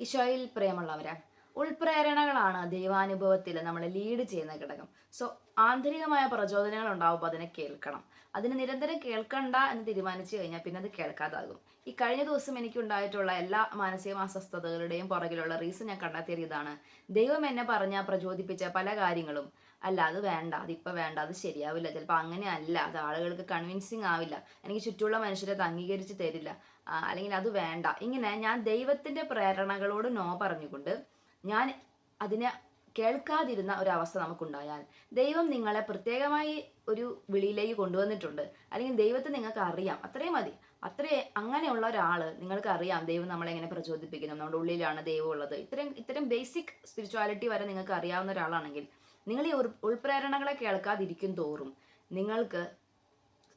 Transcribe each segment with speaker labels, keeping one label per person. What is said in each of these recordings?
Speaker 1: ഈശോയിൽ പ്രേമുള്ളവരാണ്. ഉൾപ്രേരണകളാണ് ദൈവാനുഭവത്തിൽ നമ്മളെ ലീഡ് ചെയ്യുന്ന ഘടകം. സോ ആന്തരികമായ പ്രചോദനങ്ങൾ ഉണ്ടാവുമ്പോൾ അതിനെ കേൾക്കണം. അതിന് നിരന്തരം കേൾക്കണ്ട എന്ന് തീരുമാനിച്ചു കഴിഞ്ഞാൽ പിന്നെ അത് കേൾക്കാതാകും. ഈ കഴിഞ്ഞ ദിവസം എനിക്ക് ഉണ്ടായിട്ടുള്ള എല്ലാ മാനസിക അസ്വസ്ഥതകളുടെയും പുറകിലുള്ള റീസൺ ഞാൻ കണ്ടെത്തിയത് ഇതാണ് ദൈവം എന്നെ പറഞ്ഞ പ്രചോദിപ്പിച്ച പല കാര്യങ്ങളും. അല്ല അത് വേണ്ട അതിപ്പോൾ വേണ്ട അത് ശരിയാവില്ല. ചിലപ്പോൾ അങ്ങനെ അല്ല അത് ആളുകൾക്ക് കൺവിൻസിങ് ആവില്ല. എനിക്ക് ചുറ്റുമുള്ള മനുഷ്യരെ അത് അംഗീകരിച്ച് തരില്ല. അല്ലെങ്കിൽ അത് വേണ്ട. ഇങ്ങനെ ഞാൻ ദൈവത്തിന്റെ പ്രേരണകളോട് നോ പറഞ്ഞുകൊണ്ട് ഞാൻ അതിനെ കേൾക്കാതിരുന്ന ഒരവസ്ഥ നമുക്കുണ്ടായാൽ ദൈവം നിങ്ങളെ പ്രത്യേകമായി ഒരു വിളിയിലേക്ക് കൊണ്ടുവന്നിട്ടുണ്ട്. അല്ലെങ്കിൽ ദൈവത്തെ നിങ്ങൾക്ക് അറിയാം. അത്രയും മതി. അത്രേ അങ്ങനെയുള്ള ഒരാൾ നിങ്ങൾക്ക് അറിയാം ദൈവം നമ്മളെ എങ്ങനെ പ്രചോദിപ്പിക്കുന്നു. നമ്മുടെ ഉള്ളിലാണ് ദൈവം ഉള്ളത്. ഇത്രയും ഇത്തരം ബേസിക് സ്പിരിച്വാലിറ്റി വരെ നിങ്ങൾക്ക് അറിയാവുന്ന ഒരാളാണെങ്കിൽ നിങ്ങൾ ഈ ഉൾ- ഉൾപ്രേരണകളെ കേൾക്കാതിരിക്കും തോറും നിങ്ങൾക്ക്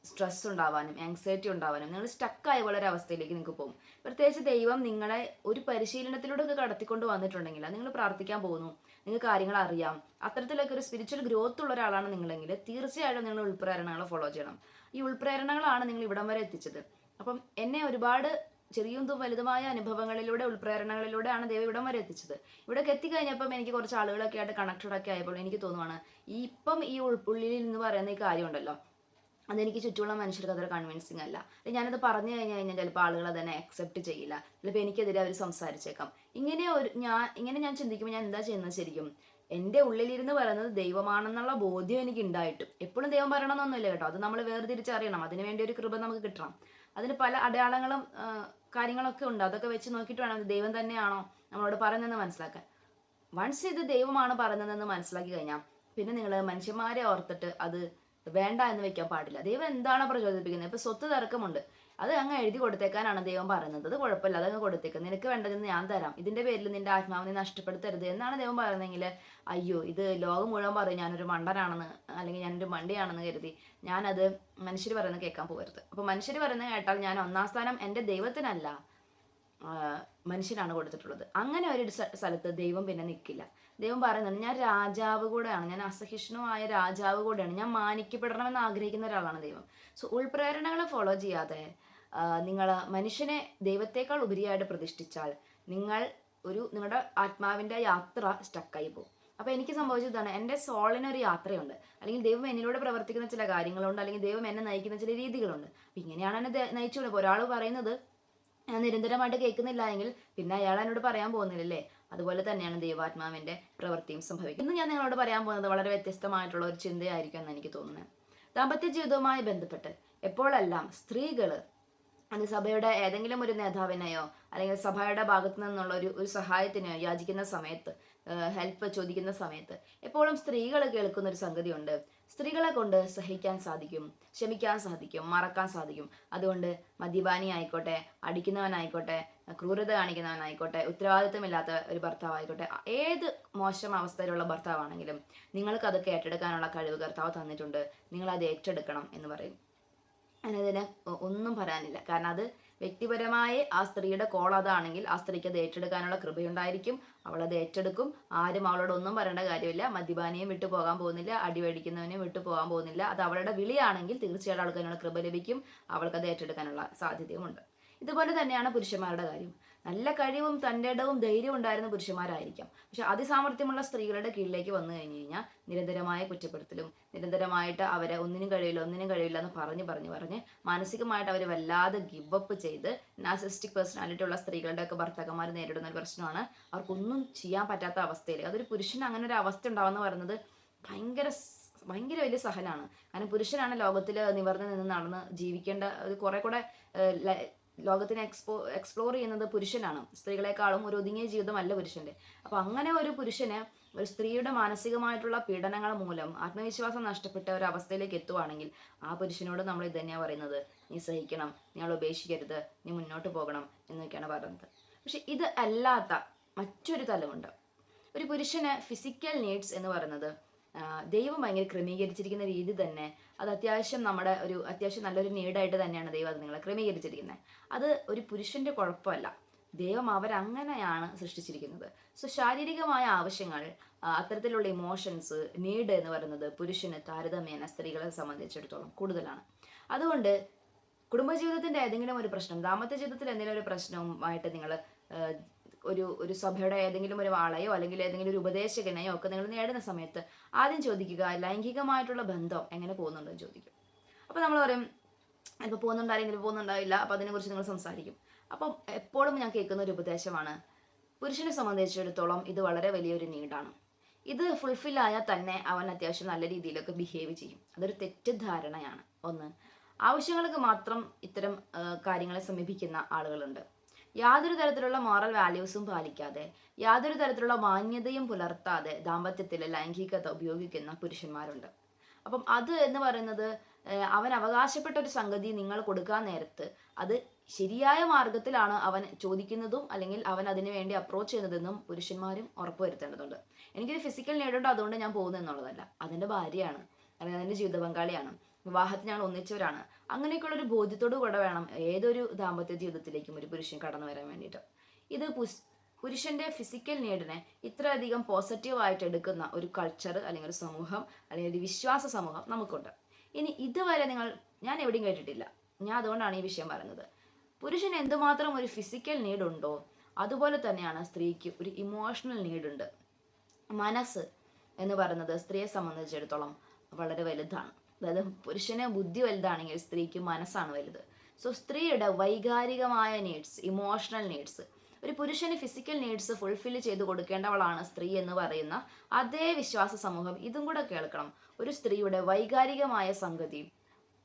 Speaker 1: സ്ട്രെസ് ഉണ്ടാവാനും ആങ്സൈറ്റി ഉണ്ടാവാനും നിങ്ങൾ സ്റ്റക്കായ പോലെ ഒരു അവസ്ഥയിലേക്ക് നിങ്ങൾക്ക് പോകും. പ്രത്യേകിച്ച് ദൈവം നിങ്ങളെ ഒരു പരിശീലനത്തിലൂടെ ഒക്കെ കടത്തിക്കൊണ്ട് വന്നിട്ടുണ്ടെങ്കിൽ നിങ്ങൾ പ്രാർത്ഥിക്കാൻ പോകുന്നു നിങ്ങൾക്ക് കാര്യങ്ങൾ അറിയാം അത്തരത്തിലൊക്കെ ഒരു സ്പിരിച്വൽ ഗ്രോത്ത് ഉള്ള ഒരാളാണ് നിങ്ങളെങ്കിൽ തീർച്ചയായിട്ടും നിങ്ങൾ ഉൾപ്രേരണകളെ ഫോളോ ചെയ്യണം. ഈ ഉൾപ്രേരണകളാണ് നിങ്ങൾ ഇവിടം വരെ എത്തിച്ചത്. അപ്പം എന്നെ ഒരുപാട് ചെറിയതും വലുതുമായ അനുഭവങ്ങളിലൂടെ ഉൾപ്രേരണകളിലൂടെയാണ് ദൈവം ഇവിടം വരെ എത്തിച്ചത്. ഇവിടേക്ക് എത്തിക്കഴിഞ്ഞപ്പം എനിക്ക് കുറച്ച് ആളുകളൊക്കെ ആയിട്ട് കണക്റ്റഡ് ഒക്കെ ആയപ്പോൾ എനിക്ക് തോന്നുവാണ് ഈ ഇപ്പം ഈ ഉൾപ്പുള്ളിൽ എന്ന് പറയുന്ന ഈ കാര്യമുണ്ടല്ലോ അതെനിക്ക് ചുറ്റുമുള്ള മനുഷ്യർക്ക് അത്ര കൺവിൻസിങ് അല്ല. ഞാനത് പറഞ്ഞു കഴിഞ്ഞു കഴിഞ്ഞാൽ ചിലപ്പോൾ ആളുകൾ അതിനെ അക്സെപ്റ്റ് ചെയ്യില്ല. ചിലപ്പോൾ എനിക്കെതിരെ അവർ സംസാരിച്ചേക്കാം. ഇങ്ങനെ ഒരു ഞാൻ ഇങ്ങനെ ഞാൻ ചിന്തിക്കുമ്പോൾ ഞാൻ എന്താ ചെയ്യുന്നത് ശരിക്കും? എന്റെ ഉള്ളിലിരുന്ന് പറയുന്നത് ദൈവമാണെന്നുള്ള ബോധ്യം എനിക്ക് ഉണ്ടായിട്ടും എപ്പോഴും ദൈവം പറയണമെന്നൊന്നുമില്ല കേട്ടോ. അത് നമ്മൾ വേർതിരിച്ചറിയണം. അതിന് വേണ്ടി ഒരു കൃപ നമുക്ക് കിട്ടണം. അതിന് പല അടയാളങ്ങളും കാര്യങ്ങളൊക്കെ ഉണ്ട്. അതൊക്കെ വെച്ച് നോക്കിയിട്ട് വേണം ദൈവം തന്നെയാണോ നമ്മളോട് പറയുന്നതെന്ന് മനസ്സിലാക്കാൻ. വൺസ് ഇത് ദൈവമാണ് പറയുന്നതെന്ന് മനസ്സിലാക്കി കഴിഞ്ഞാൽ പിന്നെ നിങ്ങൾ മനുഷ്യന്മാരെ ഓർത്തിട്ട് അത് വേണ്ട എന്ന് വെക്കാൻ പാടില്ല. ദൈവം എന്താണ് പ്രചോദിപ്പിക്കുന്നത്? ഇപ്പൊ സ്വത്ത് തർക്കമുണ്ട്. അത് അങ്ങ് എഴുതി കൊടുത്തേക്കാനാണ് ദൈവം പറയുന്നത്. അത് കുഴപ്പമില്ല. അതങ്ങ് കൊടുത്തേക്ക്. നിനക്ക് വേണ്ടത് ഞാൻ തരാം. ഇതിന്റെ പേരിൽ നിന്റെ ആത്മാവിനെ നഷ്ടപ്പെടുത്തരുത് എന്നാണ് ദൈവം പറയുന്നതെങ്കിൽ അയ്യോ ഇത് ലോകം മുഴുവൻ പറയും ഞാനൊരു മണ്ടനാണെന്ന് അല്ലെങ്കിൽ ഞാനൊരു മണ്ടിയാണെന്ന് കരുതി ഞാനത് മനുഷ്യർ പറയുന്നത് കേൾക്കാൻ പോകരുത്. അപ്പൊ മനുഷ്യർ പറയുന്നത് കേട്ടാൽ ഞാൻ ഒന്നാം സ്ഥാനം എന്റെ ദൈവത്തിനല്ല മനുഷ്യനാണ് കൊടുത്തിട്ടുള്ളത്. അങ്ങനെ ഒരു സ്ഥലത്ത് ദൈവം പിന്നെ നിൽക്കില്ല. ദൈവം പറയുന്നുണ്ട് ഞാൻ രാജാവ് കൂടെയാണ് ഞാൻ അസഹിഷ്ണുവായ രാജാവ് കൂടെയാണ് ഞാൻ മാനിക്കപ്പെടണമെന്ന് ആഗ്രഹിക്കുന്ന ഒരാളാണ് ദൈവം. സോ ഉൾപ്രേരണകളെ ഫോളോ ചെയ്യാതെ നിങ്ങൾ മനുഷ്യനെ ദൈവത്തേക്കാൾ ഉപരിയായിട്ട് പ്രതിഷ്ഠിച്ചാൽ നിങ്ങൾ ഒരു നിങ്ങളുടെ ആത്മാവിന്റെ യാത്ര സ്റ്റക്കായി പോകും. അപ്പോൾ എനിക്ക് സംഭവിച്ചതാണ് എന്റെ സോളിനൊരു യാത്രയുണ്ട്. അല്ലെങ്കിൽ ദൈവം എന്നിലൂടെ പ്രവർത്തിക്കുന്ന ചില കാര്യങ്ങളുണ്ട് അല്ലെങ്കിൽ ദൈവം എന്നെ നയിക്കുന്ന ചില രീതികളുണ്ട്. അപ്പം ഇങ്ങനെയാണ് എന്നെ നയിച്ചുകൊണ്ട് ഒരാൾ പറയുന്നത് ഞാൻ നിരന്തരമായിട്ട് കേൾക്കുന്നില്ല എങ്കിൽ പിന്നെ അയാൾ എന്നോട് പറയാൻ പോകുന്നില്ലല്ലേ? അതുപോലെ തന്നെയാണ് ദൈവാത്മാവിന്റെ പ്രവൃത്തിയും സംഭവിക്കുന്നത്. ഇന്ന് ഞാൻ നിങ്ങളോട് പറയാൻ പോകുന്നത് വളരെ വ്യത്യസ്തമായിട്ടുള്ള ഒരു ചിന്തയായിരിക്കും എന്ന് എനിക്ക് തോന്നുന്നത്. ദാമ്പത്യ ജീവിതവുമായി ബന്ധപ്പെട്ട് എപ്പോഴെല്ലാം സ്ത്രീകൾ അത് സഭയുടെ ഏതെങ്കിലും ഒരു നേതാവിനെയോ അല്ലെങ്കിൽ സഭയുടെ ഭാഗത്തു നിന്നുള്ള ഒരു ഒരു സഹായത്തിനെയോ യാചിക്കുന്ന സമയത്ത് ഹെൽപ്പ് ചോദിക്കുന്ന സമയത്ത് എപ്പോഴും സ്ത്രീകൾ കേൾക്കുന്ന ഒരു സംഗതിയുണ്ട്. സ്ത്രീകളെ കൊണ്ട് സഹിക്കാൻ സാധിക്കും ക്ഷമിക്കാൻ സാധിക്കും മറക്കാൻ സാധിക്കും. അതുകൊണ്ട് മദ്യപാനി ആയിക്കോട്ടെ അടിക്കുന്നവനായിക്കോട്ടെ ക്രൂരത കാണിക്കുന്നവനായിക്കോട്ടെ ഉത്തരവാദിത്തമില്ലാത്ത ഒരു ഭർത്താവായിക്കോട്ടെ ഏത് മോശം അവസ്ഥയിലുള്ള ഭർത്താവാണെങ്കിലും നിങ്ങൾക്ക് അതൊക്കെ ഏറ്റെടുക്കാനുള്ള കഴിവ് കർത്താവ് തന്നിട്ടുണ്ട്. നിങ്ങൾ അത് ഏറ്റെടുക്കണം എന്ന് പറയും. അതിനെ ഒന്നും പറയാനില്ല. കാരണം അത് വ്യക്തിപരമായി ആ സ്ത്രീയുടെ കോൾ അതാണെങ്കിൽ ആ സ്ത്രീക്ക് അത് ഏറ്റെടുക്കാനുള്ള കൃപയുണ്ടായിരിക്കും. അവൾ അത് ഏറ്റെടുക്കും. ആരും അവളോട് ഒന്നും പറയേണ്ട കാര്യമില്ല. മദ്യപാനിയും വിട്ടു പോകാൻ പോകുന്നില്ല. അടിവടിക്കുന്നവനെയും വിട്ടു പോകാൻ പോകുന്നില്ല. അത് അവളുടെ വിളിയാണെങ്കിൽ തീർച്ചയായിട്ടും അവൾക്ക് കൃപ ലഭിക്കും. അവൾക്ക് അത് ഏറ്റെടുക്കാനുള്ള സാധ്യതയുമുണ്ട്. ഇതുപോലെ തന്നെയാണ് പുരുഷന്മാരുടെ കാര്യം. നല്ല കഴിവും തന്റെ ഇടവും ധൈര്യവും ഉണ്ടായിരുന്ന പുരുഷന്മാരായിരിക്കാം. പക്ഷെ അതിസാമർഥ്യമുള്ള സ്ത്രീകളുടെ കീഴിലേക്ക് വന്നു കഴിഞ്ഞു കഴിഞ്ഞാൽ നിരന്തരമായ കുറ്റപ്പെടുത്തലും നിരന്തരമായിട്ട് അവരെ ഒന്നിനും കഴിയില്ല ഒന്നിനും കഴിയില്ല എന്ന് പറഞ്ഞ് പറഞ്ഞ് പറഞ്ഞ് മാനസികമായിട്ട് അവർ വല്ലാതെ ഗിവപ്പ് ചെയ്ത് നാസിസ്റ്റിക് പേഴ്സണാലിറ്റി ഉള്ള സ്ത്രീകളുടെ ഒക്കെ ഭർത്താക്കന്മാർ നേരിടുന്ന ഒരു പ്രശ്നമാണ്. അവർക്കൊന്നും ചെയ്യാൻ പറ്റാത്ത അവസ്ഥയിൽ അതൊരു പുരുഷന് അങ്ങനെ ഒരു അവസ്ഥ ഉണ്ടാവുമെന്ന് പറയുന്നത് ഭയങ്കര ഭയങ്കര വലിയ സഹനാണ്. കാരണം പുരുഷനാണ് ലോകത്തിൽ നിവർന്ന് നിന്ന് നടന്ന് ജീവിക്കേണ്ട അത് കുറെ കൂടെ ലോകത്തിനെ എക്സ്പോ എക്സ്പ്ലോർ ചെയ്യുന്നത് പുരുഷനാണ്. സ്ത്രീകളെക്കാളും ഒരു ഒതുങ്ങിയ ജീവിതമല്ല പുരുഷന്റെ. അപ്പൊ അങ്ങനെ ഒരു പുരുഷന് ഒരു സ്ത്രീയുടെ മാനസികമായിട്ടുള്ള പീഡനങ്ങൾ മൂലം ആത്മവിശ്വാസം നഷ്ടപ്പെട്ട ഒരു അവസ്ഥയിലേക്ക് എത്തുവാണെങ്കിൽ ആ പുരുഷനോട് നമ്മൾ ഇത് പറയുന്നത്. നീ സഹിക്കണം നീ അവൾ ഉപേക്ഷിക്കരുത് നീ മുന്നോട്ട് പോകണം എന്നൊക്കെയാണ് പറയുന്നത്. പക്ഷെ ഇത് അല്ലാത്ത മറ്റൊരു തലമുണ്ട്. ഒരു പുരുഷന് ഫിസിക്കൽ നീഡ്സ് എന്ന് പറയുന്നത് ദൈവം ഭയങ്കര ക്രമീകരിച്ചിരിക്കുന്ന രീതി തന്നെ അത് അത്യാവശ്യം നമ്മുടെ ഒരു അത്യാവശ്യം നല്ലൊരു നീഡായിട്ട് തന്നെയാണ് ദൈവം അത് നിങ്ങളെ ക്രമീകരിച്ചിരിക്കുന്നത്. അത് ഒരു പുരുഷന്റെ കുഴപ്പമല്ല. ദൈവം അവരങ്ങനെയാണ് സൃഷ്ടിച്ചിരിക്കുന്നത്. സോ ശാരീരികമായ ആവശ്യങ്ങൾ അത്തരത്തിലുള്ള ഇമോഷൻസ് നീഡ് എന്ന് പറയുന്നത് പുരുഷന് താരതമ്യേന സ്ത്രീകളെ സംബന്ധിച്ചിടത്തോളം കൂടുതലാണ്. അതുകൊണ്ട് കുടുംബജീവിതത്തിന്റെ ഏതെങ്കിലും ഒരു പ്രശ്നം ദാമ്പത്യ ജീവിതത്തിൽ എന്തെങ്കിലും ഒരു പ്രശ്നവുമായിട്ട് നിങ്ങൾ ഒരു ഒരു സഭയുടെ ഏതെങ്കിലും ഒരു വാളയോ അല്ലെങ്കിൽ ഏതെങ്കിലും ഒരു ഉപദേശകനെയോ ഒക്കെ നിങ്ങൾ നേടുന്ന സമയത്ത് ആദ്യം ചോദിക്കുക ലൈംഗികമായിട്ടുള്ള ബന്ധം എങ്ങനെ പോകുന്നുണ്ടെന്ന് ചോദിക്കും. അപ്പോൾ നമ്മൾ പറയും ഇപ്പോൾ പോകുന്നുണ്ട്? ആരെങ്കിലും പോകുന്നുണ്ടാവില്ല അപ്പോൾ അതിനെക്കുറിച്ച് നിങ്ങൾ സംസാരിക്കും. അപ്പം എപ്പോഴും ഞാൻ കേൾക്കുന്ന ഒരു ഉപദേശമാണ് പുരുഷനെ സംബന്ധിച്ചിടത്തോളം ഇത് വളരെ വലിയൊരു നീഡാണ് ഇത് ഫുൾഫിൽ ആയാൽ തന്നെ അവൻ അത്യാവശ്യം നല്ല രീതിയിലൊക്കെ ബിഹേവ് ചെയ്യും. അതൊരു തെറ്റിദ്ധാരണയാണ്. ഒന്ന് ആവശ്യങ്ങൾക്ക് മാത്രം ഇത്തരം കാര്യങ്ങളെ സമീപിക്കുന്ന ആളുകളുണ്ട്. യാതൊരു തരത്തിലുള്ള മോറൽ വാല്യൂസും പാലിക്കാതെ യാതൊരു തരത്തിലുള്ള മാന്യതയും പുലർത്താതെ ദാമ്പത്യത്തിൽ ലൈംഗികത ഉപയോഗിക്കുന്ന പുരുഷന്മാരുണ്ട്. അപ്പം അത് എന്ന് പറയുന്നത് അവൻ അവകാശപ്പെട്ട ഒരു സംഗതി നിങ്ങൾ കൊടുക്കാൻ നേരത്ത് അത് ശരിയായ മാർഗത്തിലാണ് അവൻ ചോദിക്കുന്നതും അല്ലെങ്കിൽ അവൻ അതിനു വേണ്ടി അപ്രോച്ച് ചെയ്യുന്നതെന്നും പുരുഷന്മാരും ഉറപ്പുവരുത്തേണ്ടതുണ്ട്. എനിക്കൊരു ഫിസിക്കൽ നേടുണ്ട് അതുകൊണ്ട് ഞാൻ പോകുന്നു എന്നുള്ളതല്ല. അതിന്റെ ഭാര്യയാണ് അല്ലെങ്കിൽ അതിന്റെ ജീവിത പങ്കാളിയാണ് വിവാഹത്തിൽ ഞങ്ങൾ ഒന്നിച്ചവരാണ്. അങ്ങനെയൊക്കെയുള്ള ഒരു ബോധ്യത്തോടു കൂടെ വേണം ഏതൊരു ദാമ്പത്യ ജീവിതത്തിലേക്കും ഒരു പുരുഷൻ കടന്നു വരാൻ വേണ്ടിയിട്ട്. ഇത് പുരുഷന്റെ ഫിസിക്കൽ നീഡിനെ ഇത്രയധികം പോസിറ്റീവായിട്ട് എടുക്കുന്ന ഒരു കൾച്ചർ അല്ലെങ്കിൽ ഒരു സമൂഹം അല്ലെങ്കിൽ ഒരു വിശ്വാസ സമൂഹം നമുക്കുണ്ട്. ഇനി ഇതുവരെ നിങ്ങൾ ഞാൻ എവിടെയും കേട്ടിട്ടില്ല. ഞാൻ അതുകൊണ്ടാണ് ഈ വിഷയം പറയുന്നത്. പുരുഷന് എന്തുമാത്രം ഒരു ഫിസിക്കൽ നീഡുണ്ടോ അതുപോലെ തന്നെയാണ് സ്ത്രീക്ക് ഒരു ഇമോഷണൽ നീഡുണ്ട് മനസ്സ് എന്ന് പറയുന്നത് സ്ത്രീയെ സംബന്ധിച്ചിടത്തോളം വളരെ വലുതാണ്. അതായത് പുരുഷന് ബുദ്ധി വലുതാണെങ്കിൽ സ്ത്രീക്ക് മനസ്സാണ് വലുത്. സോ സ്ത്രീയുടെ വൈകാരികമായ നീഡ്സ് ഇമോഷണൽ നീഡ്സ് ഒരു പുരുഷന് ഫിസിക്കൽ നീഡ്സ് ഫുൾഫിൽ ചെയ്ത് കൊടുക്കേണ്ടവളാണ് സ്ത്രീ എന്ന് പറയുന്ന അതേ വിശ്വാസ സമൂഹം. ഇതും കൂടെ കേൾക്കണം. ഒരു സ്ത്രീയുടെ വൈകാരികമായ സംഗതി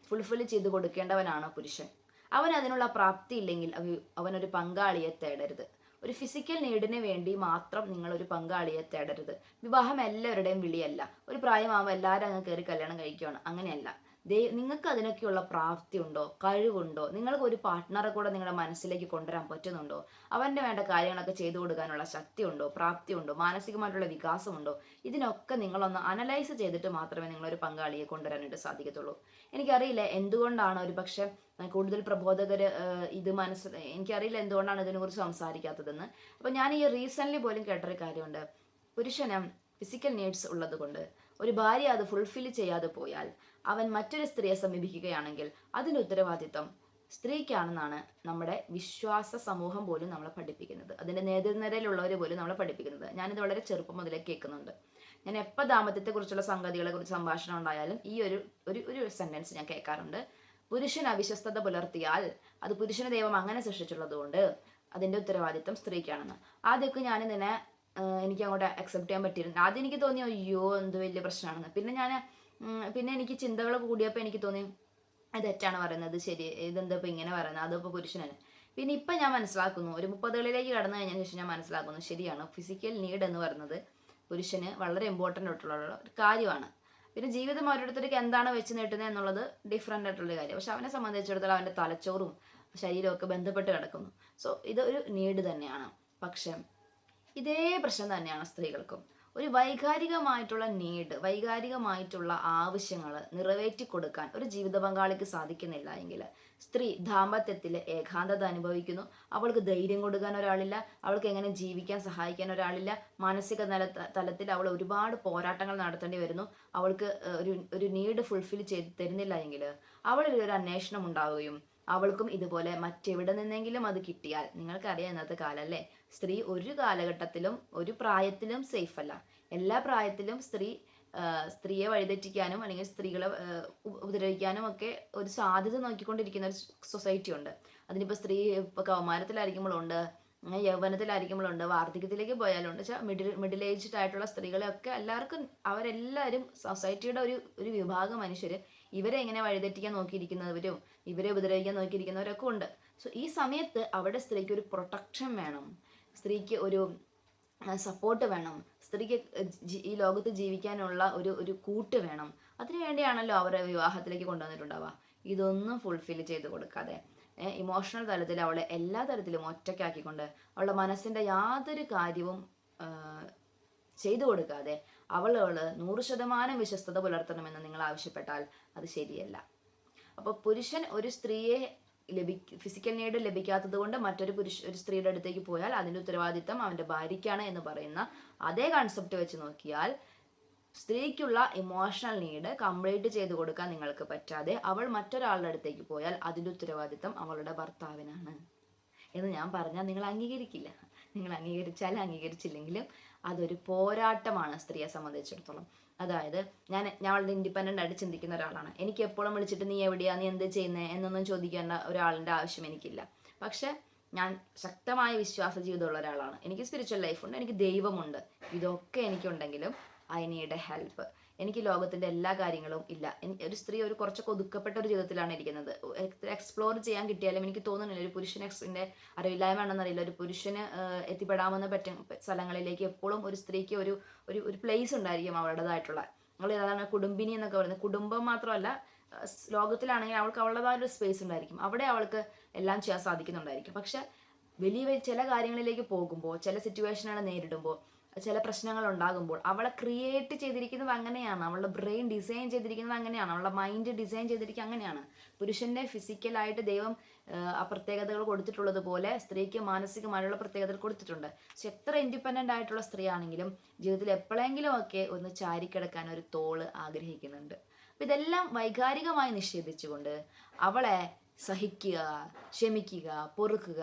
Speaker 1: ഫുൾഫിൽ ചെയ്ത് കൊടുക്കേണ്ടവനാണ് പുരുഷൻ. അവൻ അതിനുള്ള പ്രാപ്തി ഇല്ലെങ്കിൽ അവനൊരു പങ്കാളിയെ തേടരുത്. ഒരു ഫിസിക്കൽ നീഡിന് വേണ്ടി മാത്രം നിങ്ങൾ ഒരു പങ്കാളിയെ തേടരുത്. വിവാഹം എല്ലാവരുടെയും വിളിയല്ല. ഒരു പ്രായമാകുമ്പോൾ എല്ലാവരും അങ്ങ് കയറി കല്യാണം കഴിക്കുകയാണ് അങ്ങനെയല്ല. നിങ്ങൾക്ക് അതിനൊക്കെയുള്ള പ്രാപ്തി ഉണ്ടോ കഴിവുണ്ടോ? നിങ്ങൾക്ക് ഒരു പാർട്ട്ണറെ കൂടെ നിങ്ങളുടെ മനസ്സിലേക്ക് കൊണ്ടുവരാൻ പറ്റുന്നുണ്ടോ? അവന്റെ വേണ്ട കാര്യങ്ങളൊക്കെ ചെയ്തു കൊടുക്കാനുള്ള ശക്തി ഉണ്ടോ പ്രാപ്തി ഉണ്ടോ മാനസികമായിട്ടുള്ള വികാസമുണ്ടോ? ഇതിനൊക്കെ നിങ്ങളൊന്ന് അനലൈസ് ചെയ്തിട്ട് മാത്രമേ നിങ്ങളൊരു പങ്കാളിയെ കൊണ്ടുവരാനായിട്ട് സാധിക്കത്തുള്ളൂ. എനിക്കറിയില്ല എന്തുകൊണ്ടാണ് ഒരു പക്ഷേ കൂടുതൽ പ്രബോധകർ ഇത് മനസ്സ് എനിക്കറിയില്ല എന്തുകൊണ്ടാണ് ഇതിനെക്കുറിച്ച് സംസാരിക്കാത്തതെന്ന്. അപ്പോൾ ഞാൻ ഈ റീസെന്റ്ലി പോലും കേട്ടൊരു കാര്യമുണ്ട്. പുരുഷനം ഫിസിക്കൽ നീഡ്സ് ഉള്ളത് കൊണ്ട് ഒരു ഭാര്യ അത് ഫുൾഫിൽ ചെയ്യാതെ പോയാൽ അവൻ മറ്റൊരു സ്ത്രീയെ സമീപിക്കുകയാണെങ്കിൽ അതിന്റെ ഉത്തരവാദിത്വം സ്ത്രീക്കാണെന്നാണ് നമ്മുടെ വിശ്വാസ സമൂഹം പോലും നമ്മളെ പഠിപ്പിക്കുന്നത്. അതിന്റെ നേതൃനിരയിലുള്ളവർ പോലും നമ്മളെ പഠിപ്പിക്കുന്നത്. ഞാനിത് വളരെ ചെറുപ്പം മുതലേ കേൾക്കുന്നുണ്ട്. ഞാൻ എപ്പോൾ ദാമ്പത്യത്തെക്കുറിച്ചുള്ള സംഗതികളെ കുറിച്ച് സംഭാഷണം ഉണ്ടായാലും ഈ ഒരു ഒരു ഒരു സെന്റൻസ് ഞാൻ കേൾക്കാറുണ്ട്. പുരുഷൻ അവിശ്വസ്തത പുലർത്തിയാൽ അത് പുരുഷന് ദൈവം അങ്ങനെ സൃഷ്ടിച്ചുള്ളതുകൊണ്ട് അതിന്റെ ഉത്തരവാദിത്വം സ്ത്രീക്കാണെന്ന്. ആദ്യമൊക്കെ ഞാൻ എനിക്ക് അങ്ങോട്ട് അക്സെപ്റ്റ് ചെയ്യാൻ പറ്റിയിരുന്നു ആദ്യം എനിക്ക് തോന്നി അയ്യോ എന്ത് വലിയ പ്രശ്നമാണെന്ന്. പിന്നെ ഞാൻ പിന്നെ എനിക്ക് ചിന്തകൾ കൂടിയപ്പോൾ എനിക്ക് തോന്നി അത് തെറ്റാണ് പറയുന്നത്. ശരി ഇതെന്താ ഇപ്പം ഇങ്ങനെ പറയുന്നത്? അതിപ്പോൾ പുരുഷനാണ്. പിന്നെ ഇപ്പം ഞാൻ മനസ്സിലാക്കുന്നു. ഒരു മുപ്പതുകളിലേക്ക് കടന്നു കഴിഞ്ഞതിന് ശേഷം ഞാൻ മനസ്സിലാക്കുന്നു ശരിയാണ്. ഫിസിക്കൽ നീഡ് എന്ന് പറയുന്നത് പുരുഷന് വളരെ ഇമ്പോർട്ടന്റ് ആയിട്ടുള്ള ഒരു കാര്യമാണ്. പിന്നെ ജീവിതം ഓരോരുത്തർക്ക് എന്താണ് വെച്ച് നീട്ടുന്നത് എന്നുള്ളത് ഡിഫറെന്റ് ആയിട്ടുള്ള കാര്യം. പക്ഷെ അവനെ സംബന്ധിച്ചിടത്തോളം അവന്റെ തലച്ചോറും ശരീരമൊക്കെ ബന്ധപ്പെട്ട് കിടക്കുന്നു. സോ ഇത് ഒരു നീഡ് തന്നെയാണ്. പക്ഷെ ഇതേ പ്രശ്നം തന്നെയാണ് സ്ത്രീകൾക്കും. ഒരു വൈകാരികമായിട്ടുള്ള നീഡ് വൈകാരികമായിട്ടുള്ള ആവശ്യങ്ങൾ നിറവേറ്റി കൊടുക്കാൻ ഒരു ജീവിത പങ്കാളിക്ക് സാധിക്കുന്നില്ല എങ്കിൽ സ്ത്രീ ദാമ്പത്യത്തിൽ ഏകാന്തത അനുഭവിക്കുന്നു. അവൾക്ക് ധൈര്യം കൊടുക്കാൻ ഒരാളില്ല അവൾക്ക് എങ്ങനെ ജീവിക്കാൻ സഹായിക്കാൻ ഒരാളില്ല മാനസിക നില തലത്തിൽ അവൾ ഒരുപാട് പോരാട്ടങ്ങൾ നടത്തേണ്ടി വരുന്നു. അവൾക്ക് ഒരു ഒരു നീഡ് ഫുൾഫിൽ ചെയ്ത് തരുന്നില്ല എങ്കിൽ അവളിൽ ഒരു അന്വേഷണം ഉണ്ടാവുകയും അവൾക്കും ഇതുപോലെ മറ്റെവിടെ നിന്നെങ്കിലും അത് കിട്ടിയാൽ നിങ്ങൾക്കറിയാം ഇന്നത്തെ കാലല്ലേ സ്ത്രീ ഒരു കാലഘട്ടത്തിലും ഒരു പ്രായത്തിലും സേഫ് അല്ല. എല്ലാ പ്രായത്തിലും സ്ത്രീ സ്ത്രീയെ വഴിതെറ്റിക്കാനും അല്ലെങ്കിൽ സ്ത്രീകളെ ഉപദ്രവിക്കാനും ഒക്കെ ഒരു സാധ്യത നോക്കിക്കൊണ്ടിരിക്കുന്ന ഒരു സൊസൈറ്റി ഉണ്ട്. അതിനിപ്പോൾ സ്ത്രീ ഇപ്പോൾ കൗമാരത്തിലായിരിക്കുമ്പോഴുണ്ട് യൗവനത്തിലായിരിക്കുമ്പോഴുണ്ട് വാർദ്ധക്യത്തിലേക്ക് പോയാലുണ്ട്. വെച്ചാൽ മിഡിൽ മിഡിൽ ഏജ്ഡ് ആയിട്ടുള്ള സ്ത്രീകളെയൊക്കെ എല്ലാവർക്കും അവരെല്ലാവരും സൊസൈറ്റിയുടെ ഒരു ഒരു വിഭാഗം മനുഷ്യർ ഇവരെ എങ്ങനെ വഴിതെറ്റിക്കാൻ നോക്കിയിരിക്കുന്നവരും ഇവരെ ഉപദ്രവിക്കാൻ നോക്കിയിരിക്കുന്നവരൊക്കെ ഉണ്ട്. സോ ഈ സമയത്ത് അവിടെ സ്ത്രീക്ക് ഒരു പ്രൊട്ടക്ഷൻ വേണം. സ്ത്രീക്ക് ഒരു സപ്പോർട്ട് വേണം. സ്ത്രീക്ക് ഈ ലോകത്ത് ജീവിക്കാനുള്ള ഒരു ഒരു കൂട്ട് വേണം. അതിനു വേണ്ടിയാണല്ലോ അവരെ വിവാഹത്തിലേക്ക് കൊണ്ടുവന്നിട്ടുണ്ടാവുക. ഇതൊന്നും ഫുൾഫിൽ ചെയ്ത് കൊടുക്കാതെ ഇമോഷണൽ തലത്തിൽ അവളെ എല്ലാ തരത്തിലും ഒറ്റയ്ക്കാക്കിക്കൊണ്ട് അവളുടെ മനസ്സിന്റെ യാതൊരു കാര്യവും ചെയ്തു കൊടുക്കാതെ അവളവൾ നൂറ് ശതമാനം വിശ്വസ്തത പുലർത്തണമെന്ന് നിങ്ങൾ ആവശ്യപ്പെട്ടാൽ അത് ശരിയല്ല. അപ്പോൾ പുരുഷൻ ഒരു സ്ത്രീയെ ലഭി ഫിസിക്കൽ നീഡ് ലഭിക്കാത്തത് കൊണ്ട് മറ്റൊരു പുരുഷ ഒരു സ്ത്രീയുടെ അടുത്തേക്ക് പോയാൽ അതിന്റെ ഉത്തരവാദിത്തം അവന്റെ ഭാര്യയ്ക്കാണ് എന്ന് പറയുന്ന അതേ കൺസെപ്റ്റ് വെച്ച് നോക്കിയാൽ സ്ത്രീക്കുള്ള ഇമോഷണൽ നീഡ് കംപ്ലീറ്റ് ചെയ്ത് കൊടുക്കാൻ നിങ്ങൾക്ക് പറ്റാതെ അവൾ മറ്റൊരാളുടെ അടുത്തേക്ക് പോയാൽ അതിന്റെ ഉത്തരവാദിത്തം അവളുടെ ഭർത്താവിനാണ്. എന്ന് ഞാൻ പറഞ്ഞാൽ നിങ്ങൾ അംഗീകരിക്കില്ല. നിങ്ങൾ അംഗീകരിച്ചാലും അംഗീകരിച്ചില്ലെങ്കിലും അതൊരു പോരാട്ടമാണ് സ്ത്രീയെ സംബന്ധിച്ചിടത്തോളം. അതായത് ഞാൻ ഞാൻ വളരെ ഇൻഡിപെൻഡന്റ് ആയിട്ട് ചിന്തിക്കുന്ന ഒരാളാണ്. എനിക്ക് എപ്പോഴും വിളിച്ചിട്ട് നീ എവിടെയാ? നീ എന്ത് ചെയ്യുന്നത് എന്നൊന്നും ചോദിക്കേണ്ട ഒരാളിന്റെ ആവശ്യം എനിക്കില്ല. പക്ഷെ ഞാൻ ശക്തമായ വിശ്വാസ ജീവിതമുള്ള ഒരാളാണ്. എനിക്ക് സ്പിരിച്വൽ ലൈഫുണ്ട് എനിക്ക് ദൈവമുണ്ട്. ഇതൊക്കെ എനിക്കുണ്ടെങ്കിലും ഐ നീഡ് എ ഹെൽപ്പ് എനിക്ക് ലോകത്തിന്റെ എല്ലാ കാര്യങ്ങളും ഇല്ല. ഒരു സ്ത്രീ ഒരു കുറച്ചൊക്കെ ഒതുക്കപ്പെട്ട ഒരു ജീവിതത്തിലാണ് ഇരിക്കുന്നത്. എക്സ്പ്ലോർ ചെയ്യാൻ കിട്ടിയാലും എനിക്ക് തോന്നുന്നില്ല ഒരു എക്സിന്റെ അറിവില്ലായ്മ ആണെന്നറിയില്ല ഒരു പുരുഷന് എത്തിപ്പെടാമെന്ന പറ്റും സ്ഥലങ്ങളിലേക്ക് എപ്പോഴും ഒരു സ്ത്രീക്ക് ഒരു ഒരു ഒരു പ്ലേസ് ഉണ്ടായിരിക്കും അവളുടേതായിട്ടുള്ള. നിങ്ങൾ ഏതാണ് കുടുംബിനി എന്നൊക്കെ പറയുന്നത്. കുടുംബം മാത്രമല്ല ലോകത്തിലാണെങ്കിൽ അവൾക്ക് അവളുടേതായ ഒരു സ്പേസ് ഉണ്ടായിരിക്കും. അവിടെ അവൾക്ക് എല്ലാം ചെയ്യാൻ സാധിക്കുന്നുണ്ടായിരിക്കും. പക്ഷെ വലിയ ചില കാര്യങ്ങളിലേക്ക് പോകുമ്പോൾ ചില സിറ്റുവേഷനുകൾ നേരിടുമ്പോൾ ചില പ്രശ്നങ്ങൾ ഉണ്ടാകുമ്പോൾ അവളെ ക്രിയേറ്റ് ചെയ്തിരിക്കുന്നത് അങ്ങനെയാണ്. അവളുടെ ബ്രെയിൻ ഡിസൈൻ ചെയ്തിരിക്കുന്നത് അങ്ങനെയാണ്. അവളുടെ മൈൻഡ് ഡിസൈൻ ചെയ്തിരിക്കുക അങ്ങനെയാണ്. പുരുഷന്റെ ഫിസിക്കലായിട്ട് ദൈവം പ്രത്യേകതകൾ കൊടുത്തിട്ടുള്ളത് പോലെ സ്ത്രീക്ക് മാനസികമായുള്ള പ്രത്യേകതകൾ കൊടുത്തിട്ടുണ്ട്. പക്ഷെ എത്ര ഇൻഡിപെൻഡന്റ് ആയിട്ടുള്ള സ്ത്രീ ആണെങ്കിലും ജീവിതത്തിൽ എപ്പോഴെങ്കിലും ഒക്കെ ഒന്ന് ചാരിക്കിടക്കാൻ ഒരു തോൾ ആഗ്രഹിക്കുന്നുണ്ട്. അപ്പം ഇതെല്ലാം വൈകാരികമായി നിഷേധിച്ചുകൊണ്ട് അവളെ സഹിക്കുക ക്ഷമിക്കുക പൊറുക്കുക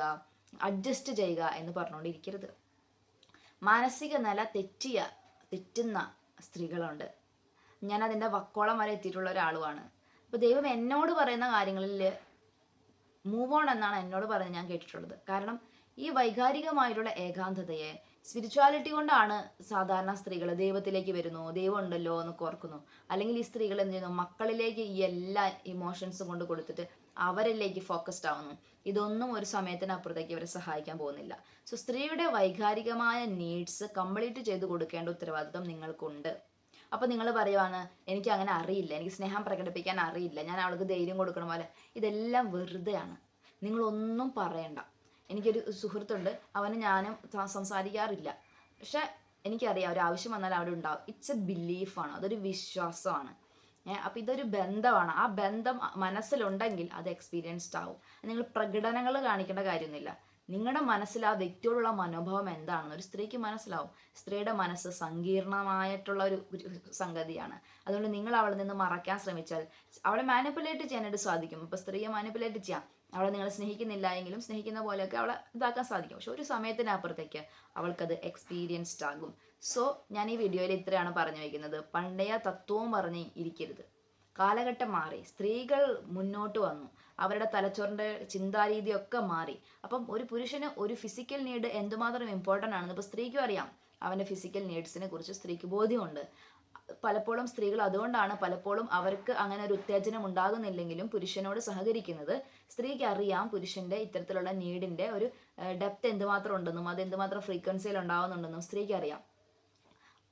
Speaker 1: അഡ്ജസ്റ്റ് ചെയ്യുക എന്ന് പറഞ്ഞുകൊണ്ടിരിക്കരുത്. മാനസിക നില തെറ്റിയ തെറ്റുന്ന സ്ത്രീകളുണ്ട്. ഞാൻ അതിന്റെ വക്കോളം വരെ എത്തിയിട്ടുള്ള ഒരാളുമാണ്. അപ്പോൾ ദൈവം എന്നോട് പറയുന്ന കാര്യങ്ങളിൽ മൂവ് ഓൺ എന്നാണ് എന്നോട് പറയുന്നത് ഞാൻ കേട്ടിട്ടുള്ളത്. കാരണം ഈ വൈകാരികമായിട്ടുള്ള ഏകാന്തതയെ സ്പിരിച്വാലിറ്റി കൊണ്ടാണ് സാധാരണ സ്ത്രീകൾ ദൈവത്തിലേക്ക് വരുന്നു ദൈവം ഉണ്ടല്ലോ എന്ന് ഓർക്കുന്നു. അല്ലെങ്കിൽ ഈ സ്ത്രീകൾ എന്ത് ചെയ്യുന്നു? മക്കളിലേക്ക് ഈ എല്ലാ ഇമോഷൻസും കൊണ്ട് കൊടുത്തിട്ട് അവരിലേക്ക് ഫോക്കസ്ഡ് ആവുന്നു. ഇതൊന്നും ഒരു സമയത്തിനപ്പുറത്തേക്ക് അവരെ സഹായിക്കാൻ പോകുന്നില്ല. സോ സ്ത്രീയുടെ വൈകാരികമായ നീഡ്സ് കംപ്ലീറ്റ് ചെയ്ത് കൊടുക്കേണ്ട ഉത്തരവാദിത്വം നിങ്ങൾക്കുണ്ട്. അപ്പോൾ നിങ്ങൾ പറയുവാണ് എനിക്ക് അങ്ങനെ അറിയില്ല. എനിക്ക് സ്നേഹം പ്രകടിപ്പിക്കാൻ അറിയില്ല. ഞാൻ അവൾക്ക് ധൈര്യം കൊടുക്കണ പോലെ. ഇതെല്ലാം വെറുതെയാണ്. നിങ്ങളൊന്നും പറയണ്ട. എനിക്കൊരു സുഹൃത്തുണ്ട്. അവന് ഞാനും സംസാരിക്കാറില്ല. പക്ഷെ എനിക്കറിയാം ഒരു ആവശ്യം വന്നാൽ അവിടെ ഉണ്ടാവും. ഇറ്റ്സ് എ ബിലീഫാണ് അതൊരു വിശ്വാസമാണ്. അപ്പം ഇതൊരു ബന്ധമാണ്. ആ ബന്ധം മനസ്സിലുണ്ടെങ്കിൽ അത് എക്സ്പീരിയൻസ്ഡ് ആവും. നിങ്ങൾ പ്രകടനങ്ങൾ കാണിക്കേണ്ട കാര്യമൊന്നുമില്ല. നിങ്ങളുടെ മനസ്സിൽ ആ വ്യക്തിയോടുള്ള മനോഭാവം എന്താണെന്ന് ഒരു സ്ത്രീക്ക് മനസ്സിലാവും. സ്ത്രീയുടെ മനസ്സ് സങ്കീർണമായിട്ടുള്ള ഒരു സംഗതിയാണ്. അതുകൊണ്ട് നിങ്ങൾ അവളിൽ നിന്ന് മറയ്ക്കാൻ ശ്രമിച്ചാൽ അവളെ മാനിപ്പുലേറ്റ് ചെയ്യാനായിട്ട് സാധിക്കും. ഇപ്പോൾ സ്ത്രീയെ മാനിപ്പുലേറ്റ് ചെയ്യാം. അവളെ നിങ്ങൾ സ്നേഹിക്കുന്നില്ല എങ്കിലും സ്നേഹിക്കുന്ന പോലെയൊക്കെ അവളെ ഇതാക്കാൻ സാധിക്കും. പക്ഷെ ഒരു സമയത്തിനപ്പുറത്തേക്ക് അവൾക്കത് എക്സ്പീരിയൻസ്ഡ് ആകും. സോ ഞാൻ ഈ വീഡിയോയിൽ ഇത്രയാണ് പറഞ്ഞു വയ്ക്കുന്നത് പണ്ടയ തത്വവും പറഞ്ഞ് ഇരിക്കരുത്. കാലഘട്ടം മാറി. സ്ത്രീകൾ മുന്നോട്ട് വന്നു. അവരുടെ തലച്ചോറിന്റെ ചിന്താരീതിയൊക്കെ മാറി. അപ്പം ഒരു പുരുഷന് ഒരു ഫിസിക്കൽ നീഡ് എന്തുമാത്രം ഇമ്പോർട്ടന്റ് ആണെന്ന് ഇപ്പോൾ സ്ത്രീക്കും അറിയാം. അവന്റെ ഫിസിക്കൽ നീഡ്സിനെ കുറിച്ച് സ്ത്രീക്ക് ബോധ്യമുണ്ട്. പലപ്പോഴും സ്ത്രീകൾ അതുകൊണ്ടാണ് പലപ്പോഴും അവർക്ക് അങ്ങനെ ഒരു ഉത്തേജനം ഉണ്ടാകുന്നില്ലെങ്കിലും പുരുഷനോട് സഹകരിക്കുന്നത്. സ്ത്രീക്ക് അറിയാം പുരുഷന്റെ ഇത്തരത്തിലുള്ള നീഡിന്റെ ഒരു ഡെപ്ത് എന്തുമാത്രം ഉണ്ടെന്നും അത് എന്തുമാത്രം ഫ്രീക്വൻസിയിൽ ഉണ്ടാകുന്നുണ്ടെന്നും സ്ത്രീക്ക് അറിയാം.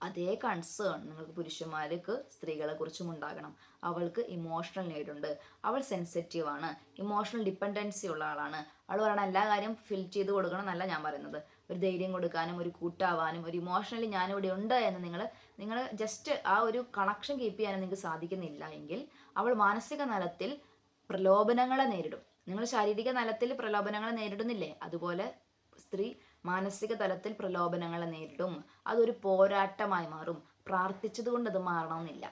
Speaker 1: അതേ കൺസേൺ നിങ്ങൾക്ക് പുരുഷന്മാർക്ക് സ്ത്രീകളെ കുറിച്ചും ഉണ്ടാകണം. അവൾക്ക് ഇമോഷണൽ നീഡുണ്ട് അവൾ സെൻസിറ്റീവ് ആണ്. ഇമോഷണൽ ഡിപ്പെൻഡൻസി ഉള്ള ആളാണ്. അവൾ പറയണ എല്ലാ കാര്യം ഫിൽ ചെയ്ത് കൊടുക്കണം എന്നല്ല ഞാൻ പറയുന്നത്. ഒരു ധൈര്യം കൊടുക്കാനും ഒരു കൂട്ടാവാനും ഒരു ഇമോഷണലി ഞാനിവിടെ ഉണ്ട് എന്ന് നിങ്ങൾ നിങ്ങൾ ജസ്റ്റ് ആ ഒരു കണക്ഷൻ കീപ്പ് ചെയ്യാനും നിങ്ങൾക്ക് സാധിക്കുന്നില്ല എങ്കിൽ അവൾ മാനസിക തലത്തിൽ പ്രലോഭനങ്ങളെ നേരിടും. നിങ്ങൾ ശാരീരിക തലത്തിൽ പ്രലോഭനങ്ങളെ നേരിടുന്നില്ലേ? അതുപോലെ സ്ത്രീ മാനസിക തലത്തിൽ പ്രലോഭനങ്ങളെ നേരിടും. അതൊരു പോരാട്ടമായി മാറും. പ്രാർത്ഥിച്ചതുകൊണ്ട് അത് മാറണമെന്നില്ല.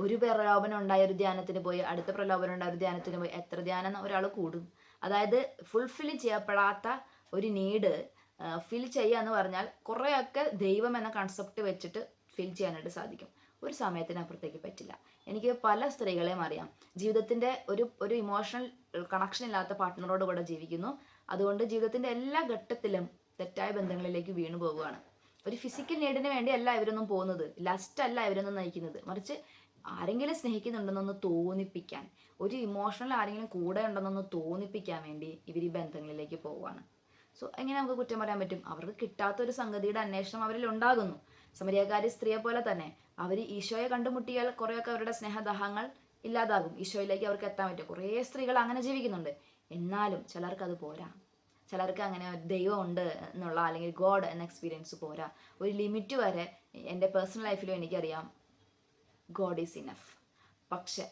Speaker 1: ഒരു പ്രലോഭനം ഉണ്ടായ ഒരു ധ്യാനത്തിന് പോയി അടുത്ത പ്രലോഭനം ഉണ്ടായ ഒരു ധ്യാനത്തിന് പോയി എത്ര ധ്യാനം ഒരാൾ കൂടും. അതായത് ഫുൾഫിൽ ചെയ്യപ്പെടാത്ത ഒരു നീഡ് ഫിൽ ചെയ്യുക എന്ന് പറഞ്ഞാൽ കുറേയൊക്കെ ദൈവം എന്ന കൺസെപ്റ്റ് വെച്ചിട്ട് ഫിൽ ചെയ്യാനായിട്ട് സാധിക്കും. ഒരു സമയത്തിനപ്പുറത്തേക്ക് പറ്റില്ല. എനിക്ക് പല സ്ത്രീകളെയും അറിയാം. ജീവിതത്തിന്റെ ഒരു ഒരു ഇമോഷണൽ കണക്ഷൻ ഇല്ലാത്ത പാർട്ട്ണറോട് കൂടെ ജീവിക്കുന്നു. അതുകൊണ്ട് ജീവിതത്തിന്റെ എല്ലാ ഘട്ടത്തിലും തെറ്റായ ബന്ധങ്ങളിലേക്ക് വീണു പോവുകയാണ്. ഒരു ഫിസിക്കൽ നീഡിന് വേണ്ടി അല്ല ഇവരൊന്നും പോകുന്നത്. ലസ്റ്റ് അല്ല ഇവരൊന്നും നയിക്കുന്നത്. മറിച്ച് ആരെങ്കിലും സ്നേഹിക്കുന്നുണ്ടെന്നൊന്ന് തോന്നിപ്പിക്കാൻ ഒരു ഇമോഷണൽ ആരെങ്കിലും കൂടെ ഉണ്ടെന്നൊന്ന് തോന്നിപ്പിക്കാൻ വേണ്ടി ഇവർ ഈ ബന്ധങ്ങളിലേക്ക് പോവുകയാണ്. സോ എങ്ങനെ നമുക്ക് കുറ്റം പറയാൻ പറ്റും? അവർക്ക് കിട്ടാത്ത ഒരു സംഗതിയുടെ അന്വേഷണം അവരിൽ ഉണ്ടാകുന്നു. സമരിയക്കാരി സ്ത്രീയെ പോലെ തന്നെ. അവർ ഈശോയെ കണ്ടുമുട്ടിയാൽ കുറേയൊക്കെ അവരുടെ സ്നേഹദാഹങ്ങൾ ഇല്ലാതാകും. ഈശോയിലേക്ക് അവർക്ക് എത്താൻ പറ്റും. കുറേ സ്ത്രീകൾ അങ്ങനെ ജീവിക്കുന്നുണ്ട്. എന്നാലും ചിലർക്ക് അത് പോരാ. ചിലർക്ക് അങ്ങനെ ഒരു ഉണ്ട് എന്നുള്ള അല്ലെങ്കിൽ ഗോഡ് എന്ന എക്സ്പീരിയൻസ് പോരാ. ഒരു ലിമിറ്റ് വരെ എന്റെ പേഴ്സണൽ ലൈഫിലും എനിക്കറിയാം. ഗോഡ് ഈസ് ഇനഫ് പക്ഷെ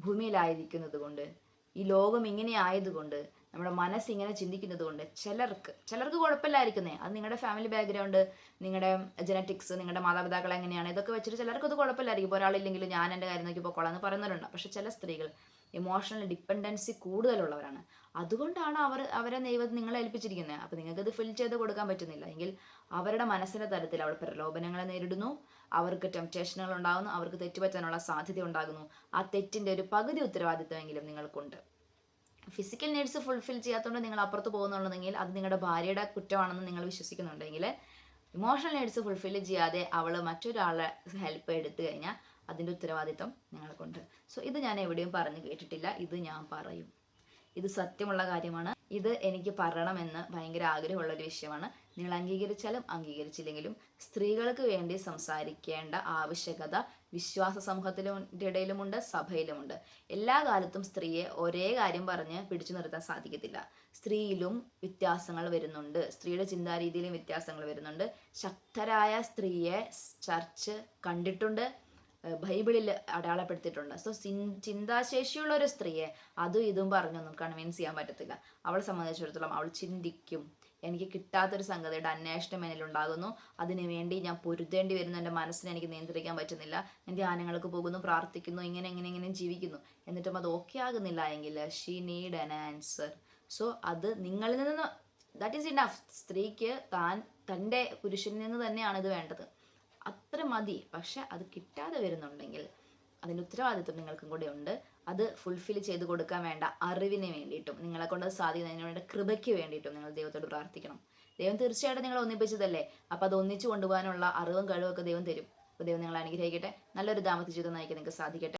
Speaker 1: ഭൂമിയിലായിരിക്കുന്നത് കൊണ്ട് ഈ ലോകം ഇങ്ങനെ ആയതുകൊണ്ട് നമ്മുടെ മനസ്സ് ഇങ്ങനെ ചിന്തിക്കുന്നത് കൊണ്ട് ചിലർക്ക് ചിലർക്ക് കുഴപ്പമില്ലായിരിക്കുന്നേ. അത് നിങ്ങളുടെ ഫാമിലി ബാക്ക്ഗ്രൗണ്ട് നിങ്ങളുടെ ജനറ്റിക്സ് നിങ്ങളുടെ മാതാപിതാക്കൾ എങ്ങനെയാണ്? ഇതൊക്കെ വെച്ചിട്ട് ചിലർക്ക് അത് കുഴപ്പമില്ലായിരിക്കും. ഇപ്പോൾ ഒരാളില്ലെങ്കിൽ ഞാൻ എന്റെ കാര്യം നോക്കി പൊക്കോളാം എന്ന് പറയുന്നവരുണ്ട്. പക്ഷെ ചില സ്ത്രീകൾ ഇമോഷണൽ ഡിപ്പെൻഡൻസി കൂടുതലുള്ളവരാണ്. അതുകൊണ്ടാണ് അവർ അവരെ ദൈവം നിങ്ങളെ ഏൽപ്പിച്ചിരിക്കുന്നത് അപ്പോൾ ഇത് ഫിൽ ചെയ്ത് കൊടുക്കാൻ പറ്റുന്നില്ല. എങ്കിൽ അവരുടെ മനസ്സിന്റെ തരത്തിൽ അവൾ പ്രലോഭനങ്ങളെ നേരിടുന്നു. അവർക്ക് ടെംപ്റ്റേഷനുകൾ ഉണ്ടാകുന്നു അവർക്ക് തെറ്റുപറ്റാനുള്ള സാധ്യത ഉണ്ടാകുന്നു. ആ തെറ്റിന്റെ ഒരു പകുതി ഉത്തരവാദിത്വമെങ്കിലും നിങ്ങൾക്കുണ്ട്. ഫിസിക്കൽ നീഡ്സ് ഫുൾഫിൽ ചെയ്യാത്തതുകൊണ്ട് നിങ്ങൾ അപ്പുറത്ത് പോകുന്നുണ്ടെങ്കിൽ അത് നിങ്ങളുടെ ഭാര്യയുടെ കുറ്റമാണെന്ന് നിങ്ങൾ വിശ്വസിക്കുന്നുണ്ടെങ്കിൽ ഇമോഷണൽ നീഡ്സ് ഫുൾഫിൽ ചെയ്യാതെ അവൾ മറ്റൊരാളെ ഹെൽപ്പ് എടുത്തു കഴിഞ്ഞാൽ അതിന്റെ ഉത്തരവാദിത്വം നിങ്ങൾക്കുണ്ട്. സോ ഇത് ഞാൻ എവിടെയും പറഞ്ഞു കേട്ടിട്ടില്ല. ഇത് ഞാൻ പറയും. ഇത് സത്യമുള്ള കാര്യമാണ്. ഇത് എനിക്ക് പറയണമെന്ന് ഭയങ്കര ആഗ്രഹമുള്ള ഒരു വിഷയമാണ്. നിങ്ങൾ അംഗീകരിച്ചാലും അംഗീകരിച്ചില്ലെങ്കിലും സ്ത്രീകൾക്ക് വേണ്ടി സംസാരിക്കേണ്ട ആവശ്യകത വിശ്വാസ സമൂഹത്തിലും ഇടയിലുമുണ്ട് സഭയിലുമുണ്ട്. എല്ലാ കാലത്തും സ്ത്രീയെ ഒരേ കാര്യം പറഞ്ഞ് പിടിച്ചു നിർത്താൻ സാധിക്കത്തില്ല. സ്ത്രീയിലും വ്യത്യാസങ്ങൾ വരുന്നുണ്ട്. സ്ത്രീയുടെ ചിന്താരീതിയിലും വ്യത്യാസങ്ങൾ വരുന്നുണ്ട്. ശക്തരായ സ്ത്രീയെ ചർച്ച് കണ്ടിട്ടുണ്ട് ബൈബിളിൽ അടയാളപ്പെടുത്തിയിട്ടുണ്ട്. സോ ചിന്താശേഷിയുള്ള ഒരു സ്ത്രീയെ അതും ഇതും പറഞ്ഞൊന്നും കൺവിൻസ് ചെയ്യാൻ പറ്റത്തില്ല. അവളെ സംബന്ധിച്ചിടത്തോളം അവൾ ചിന്തിക്കും എനിക്ക് കിട്ടാത്തൊരു സംഗതിയുടെ അന്വേഷണം എന്നിലുണ്ടാകുന്നു അതിനു വേണ്ടി ഞാൻ പൊരുതേണ്ടി വരുന്ന എന്റെ മനസ്സിനെ എനിക്ക് നിയന്ത്രിക്കാൻ പറ്റുന്നില്ല. ഞാൻ ധ്യാനങ്ങൾക്ക് പോകുന്നു പ്രാർത്ഥിക്കുന്നു ഇങ്ങനെ ഇങ്ങനെ ഇങ്ങനെ ജീവിക്കുന്നു. എന്നിട്ടും അത് ഓക്കെ ആകുന്നില്ല എങ്കിൽ she need an answer so അത് നിങ്ങളിൽ നിന്ന് ദാറ്റ് ഈസ് ഇനഫ് സ്ത്രീക്ക് താൻ തന്റെ പുരുഷനിൽ നിന്ന് തന്നെയാണ് ഇത് വേണ്ടത്. അത്ര മതി. പക്ഷെ അത് കിട്ടാതെ വരുന്നുണ്ടെങ്കിൽ അതിന് ഉത്തരവാദിത്വം നിങ്ങൾക്കും കൂടെ ഉണ്ട്. അത് ഫുൾഫിൽ ചെയ്ത് കൊടുക്കാൻ വേണ്ട അറിവിന് വേണ്ടിയിട്ടും നിങ്ങളെ കൊണ്ട് സാധിക്കുന്ന സാധിക്കുന്നതിന് വേണ്ട കൃപയ്ക്ക് വേണ്ടിയിട്ടും നിങ്ങൾ ദൈവത്തോട് പ്രാർത്ഥിക്കണം. ദൈവം തീർച്ചയായിട്ടും നിങ്ങൾ ഒന്നിപ്പിച്ചതല്ലേ? അപ്പോൾ അത് ഒന്നിച്ചു കൊണ്ടുപോകാനുള്ള അറിവും കഴിവും ഒക്കെ ദൈവം തരും. അപ്പോൾ ദൈവം നിങ്ങളെ അനുഗ്രഹിക്കട്ടെ. നല്ലൊരു ദാമ്പത്യ ജീവിതം നയിക്കാൻ നിങ്ങൾക്ക് സാധിക്കട്ടെ.